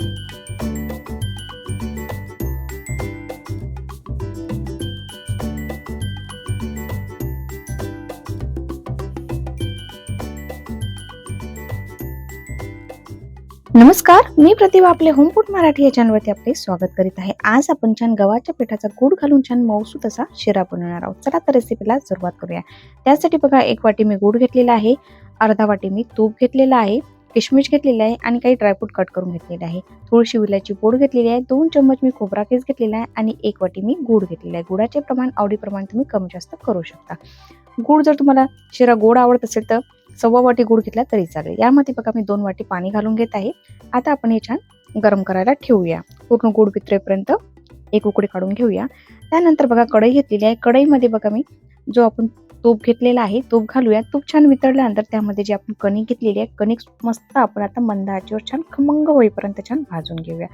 नमस्कार मी प्रतिभा आपले होम मराठी या चॅनलवरती आपले स्वागत करीत आहे. आज आपण छान गव्हाच्या पिठाचा गूळ घालून छान मौसू तसा शिरा बनवणार आहोत. चला तर रेसिपीला सुरुवात करूया. त्यासाठी बघा एक वाटी मी गूळ घेतलेला आहे. अर्धा वाटी मी तूप घेतलेला आहे. किशमिश घेतलेला आहे आणि काही ड्रायफ्रूट कट करून घेतलेले आहे. थोडीशी विलायची पूड घेतलेली आहे दोन चम्मच मी खोबरा केस घेतलेला आहे आणि एक वाटी मी गूळ घेतलेला आहे. गुळाचे प्रमाण आवडीप्रमाणे तुम्ही कमी जास्त करू शकता. गूळ जर तुम्हाला शिरा गोड आवडत असेल तर सव्वा वाटी गूळ घेतला तरी चालेल. यामध्ये बघा मी दोन वाटी पाणी घालून घेत आहे. आता आपण हे छान गरम करायला ठेवूया. पूर्ण गूळ पित्रेपर्यंत एक उकडी काढून घेऊया. त्यानंतर बघा कढई घेतलेली आहे. कढईमध्ये बघा मी जो आपण तूप घेतलेला आहे तूप घालूया तूप छान वितळल्यानंतर त्यामध्ये जे आपण कणिक घेतलेली आहे कणिक मस्त आपण आता मंद छान खमंग होईपर्यंत छान भाजून घेऊया.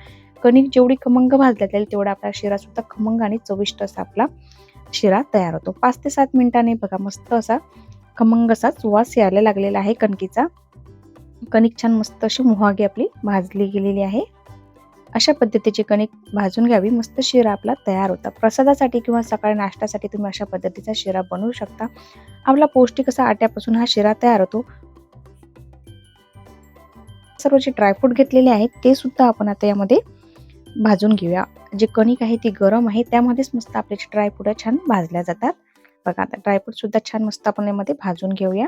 कणिक जेवढी खमंग भाजल्या जाईल तेवढा आपला शिरा सुद्धा खमंग आणि चविष्ट असा आपला शिरा तयार होतो. पाच ते सात मिनिटांनी बघा मस्त असा खमंग असा सुवास यायला लागलेला आहे कणकीचा. कणिक छान मस्त अशी मुहागी आपली भाजली गेलेली आहे. अशा पद्धतीची कणिक भाजून घ्यावी. मस्त शिरा आपला तयार होता. प्रसादासाठी किंवा सकाळी नाश्त्यासाठी तुम्ही अशा पद्धतीचा शिरा बनवू शकता. आपला पौष्टिक असा आट्यापासून हा शिरा तयार होतो. सर्व जे ड्रायफ्रूट घेतलेले आहेत ते सुद्धा आपण आता यामध्ये भाजून घेऊया. जे कणिक आहे ती गरम आहे त्यामध्येच मस्त आपले ड्रायफ्रूट छान भाजल्या जातात. बघा आता ड्रायफ्रूट सुद्धा छान मस्त आपण यामध्ये भाजून घेऊया.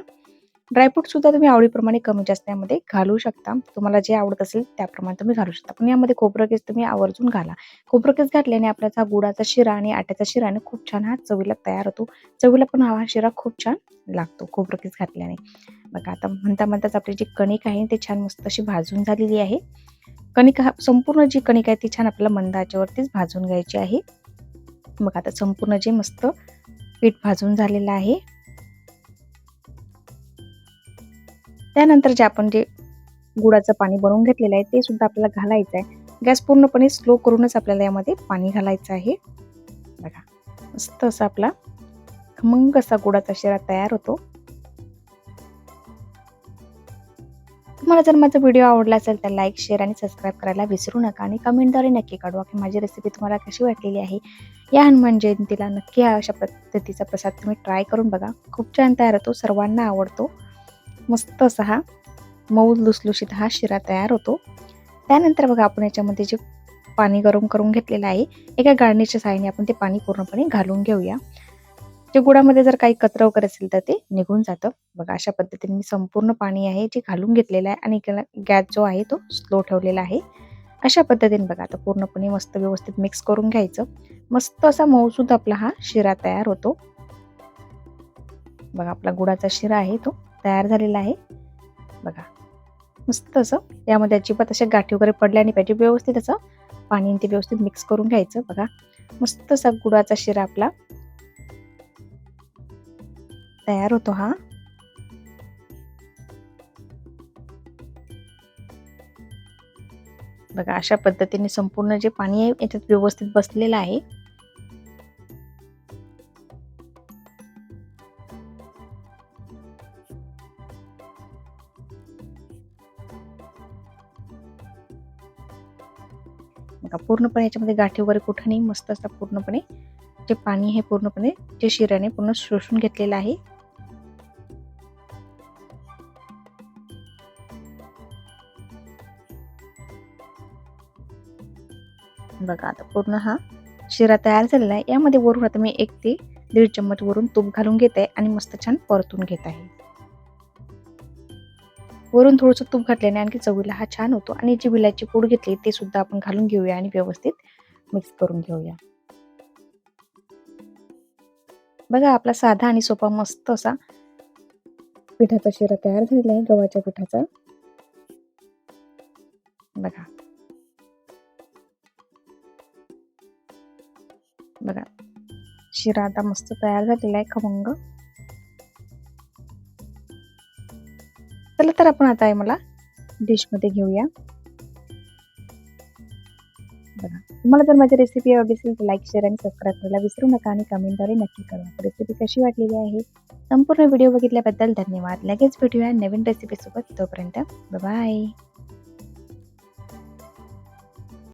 ड्रायफ्रूट सुद्धा तुम्ही आवडीप्रमाणे कमी जास्त यामध्ये घालू शकता. तुम्हाला जे आवडत असेल त्याप्रमाणे तुम्ही घालू शकता. पण यामध्ये खोबरं केस तुम्ही आवर्जून घाला. खोबरं केस घातल्याने आपल्याचा गुडाचा शिरा आणि आट्याचा शिराने खूप छान हा चवीला तयार होतो. चवीला पण हा शिरा खूप छान लागतो खोबरं केस घातल्याने. बघा आता म्हणता म्हणताच आपली जी कणिक आहे ते छान मस्त अशी भाजून झालेली आहे. कणिक हा संपूर्ण जी कणिक आहे ती छान आपल्याला मंद आचेवरतीच भाजून घ्यायची आहे. मग आता संपूर्ण जे मस्त पीठ भाजून झालेलं आहे. त्यानंतर जे आपण जे गुळाचं पाणी बनवून घेतलेलं आहे ते सुद्धा आपल्याला घालायचं आहे. गॅस पूर्णपणे स्लो करूनच आपल्याला यामध्ये पाणी घालायचं आहे. बघा मस्त असा आपला खमंग असा गुळाचा शिरा तयार होतो. तुम्हाला जर माझा व्हिडिओ आवडला असेल तर लाईक शेअर आणि सबस्क्राईब करायला विसरू नका आणि कमेंटद्वारे नक्की काढवा की माझी रेसिपी तुम्हाला कशी वाटलेली आहे. या हनुमान जयंतीला नक्की अशा पद्धतीचा प्रसाद तुम्ही ट्राय करून बघा. खूप छान तयार होतो सर्वांना आवडतो. मस्त असा हा मऊ लुसलुशीत हा शिरा तयार होतो. त्यानंतर बघा आपण याच्यामध्ये जे पाणी गरम करून घेतलेलं आहे एका गाळणीच्या साहाय्याने आपण ते पाणी पूर्णपणे घालून घेऊया. जे गुळामध्ये जर काही कचरा वगैरे असेल तर ते निघून जातं. बघा अशा पद्धतीने मी संपूर्ण पाणी आहे जे घालून घेतलेलं आहे आणि गॅस जो आहे तो स्लो ठेवलेला आहे. अशा पद्धतीने बघा आता पूर्णपणे मस्त व्यवस्थित मिक्स करून घ्यायचं. मस्त असा मऊसूद आपला हा शिरा तयार होतो. बघा आपला गुळाचा शिरा आहे तो. तयार झालेला आहे. बघा. मस्त असं यामध्ये अजिबात अशा गाठी वगैरे पडल्या नाही पाहिजे. व्यवस्थित असं पाणी ते व्यवस्थित मिक्स करून घ्यायचं. बघा. मस्त असा गुळाचा शिरा आपला. तयार होतो हा. बघा अशा पद्धतीने संपूर्ण जे पाणी आहे याच्यात व्यवस्थित बसलेलं आहे. बघा पूर्णपणे याच्यामध्ये गाठी वगैरे कुठं नाही मस्त असता पूर्णपणे जे पाणी हे पूर्णपणे जे शिऱ्याने पूर्ण शोषून घेतलेलं आहे. बघा आता पूर्ण हा शिरा तयार झालेला आहे. यामध्ये वरून आता मी एक ते दीड चम्मच वरून तूप घालून घेत आहे आणि मस्त छान परतून घेत आहे. वरून थोडंसं तूप घातल्याने आणखी चवीला हा छान होतो. आणि जी विलायची पूड घेतली ते सुद्धा आपण घालून घेऊया आणि व्यवस्थित मिक्स करून घेऊया. बघा आपला साधा आणि सोपा मस्त असा पिठाचा शिरा तयार झालेला आहे गव्हाच्या पिठाचा. बघा. बघा. शिरा आता मस्त तयार झालेला आहे खमंग. तर आपण आता आहे मला डिशमध्ये घेऊया. बघा तुम्हाला जर माझी रेसिपी आवडली असेल तर लाईक शेअर आणि सबस्क्राईब करायला विसरू नका आणि कमेंटद्वारे नक्की करा. रेसिपी कशी वाटलेली आहे? संपूर्ण व्हिडिओ बघितल्याबद्दल धन्यवाद. लगेच भेटूया नवीन रेसिपीसोबत तोपर्यंत बाय